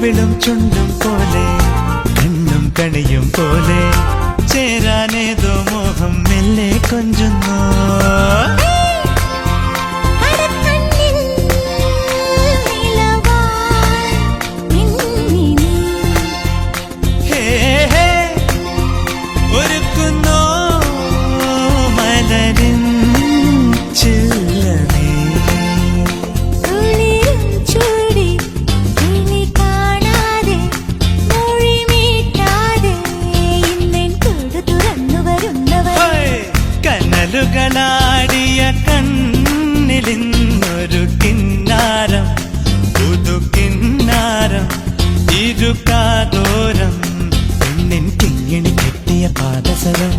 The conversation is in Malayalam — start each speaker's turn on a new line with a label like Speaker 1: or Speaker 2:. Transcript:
Speaker 1: മാവിളും ചുണ്ടും പോലെ കണ്ണും കണിയും പോലെ ചേരാനേതോ കനലുകളാടിയ കണ്ണിലിന്നൊരു കിന്നാരം പുതു കിന്നാരം ഇരുക്കാതോരം പെണ്ണിൻ കിങ്ങിണി കെട്ടിയ പാദസരം.